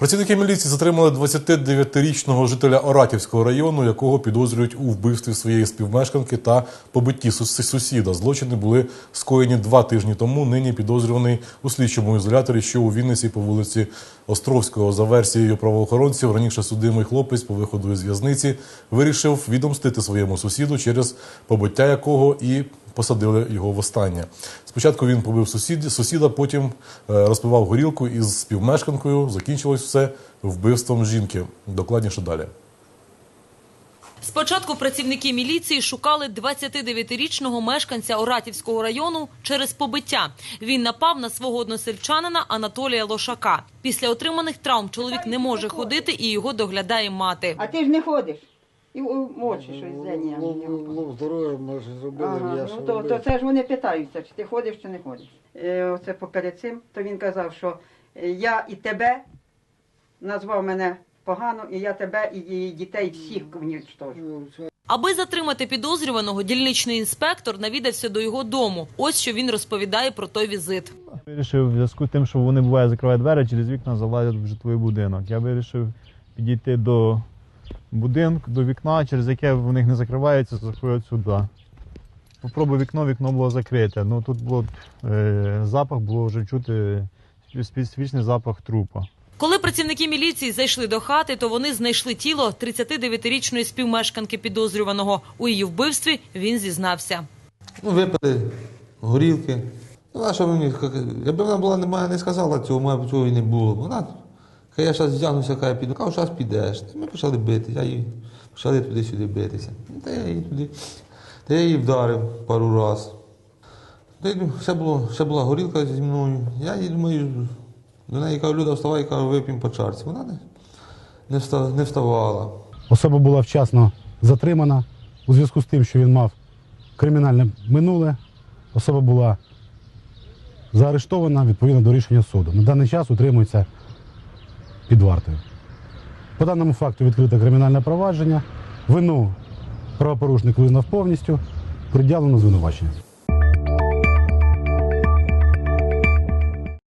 Працівники міліції затримали 29-річного жителя Оратівського району, якого підозрюють у вбивстві своєї співмешканки та побитті сус- сусіда. Злочини були скоєні два тижні тому. Нині підозрюваний у слідчому ізоляторі, що у Вінниці по вулиці Островського. За версією правоохоронців, раніше судимий хлопець по виходу із в'язниці вирішив відомстити своєму сусіду, через побиття якого і посадили його востаннє. Спочатку він побив сусід, сусіда, потім е, розпивав горілку із співмешканкою. Закінчилось все вбивством жінки. Докладніше далі. Спочатку працівники міліції шукали 29-річного мешканця Оратівського району через побиття. Він напав на свого односельчанина Анатолія Лошака. Після отриманих травм чоловік не може ходити і його доглядає мати. А ти ж не ходиш. І в очі щось зеня. Ну, здоров'я, може, зробили, Ага, я ну, то, то це ж вони питаються, чи ти ходиш, чи не ходиш. Е, оце поперед цим, то він казав, що е, я і тебе назвав мене погано, і я тебе і, і дітей всіх унічтожу. Ну, Аби затримати підозрюваного, дільничний інспектор навідався до його дому. Ось що він розповідає про той візит. Вирішив в зв'язку з тим, що вони буває закривають двері через вікна, залазять в житловий будинок. Я вирішив підійти до будинку, до вікна, через яке в них не закривається, заходять сюди. Попробую вікно, вікно було закрите. Ну тут було е, запах, було вже чути специфічний запах трупа. Коли працівники міліції зайшли до хати, то вони знайшли тіло 39-річної співмешканки підозрюваного. У її вбивстві він зізнався. Ну, випили горілки. Ну, а що мені, якби вона була немає, не сказала цього, б цього і не було. Вона, хай я зараз вдягнуся, я піду. Кажу, зараз підеш. Ми почали бити, я її почали туди-сюди битися. Та я її туди. Та я її вдарив пару разів. Та ще, було, ще була горілка зі мною. Я їй думаю, до неї кажу, Люда, вставай, кажу, вип'ємо по чарці. Вона не, не, вста- не вставала. Особа була вчасно затримана у зв'язку з тим, що він мав кримінальне минуле. Особа була заарештована відповідно до рішення суду. На даний час утримується під вартою. По даному факту відкрите кримінальне провадження. Вину правопорушник визнав повністю, приділено звинувачення.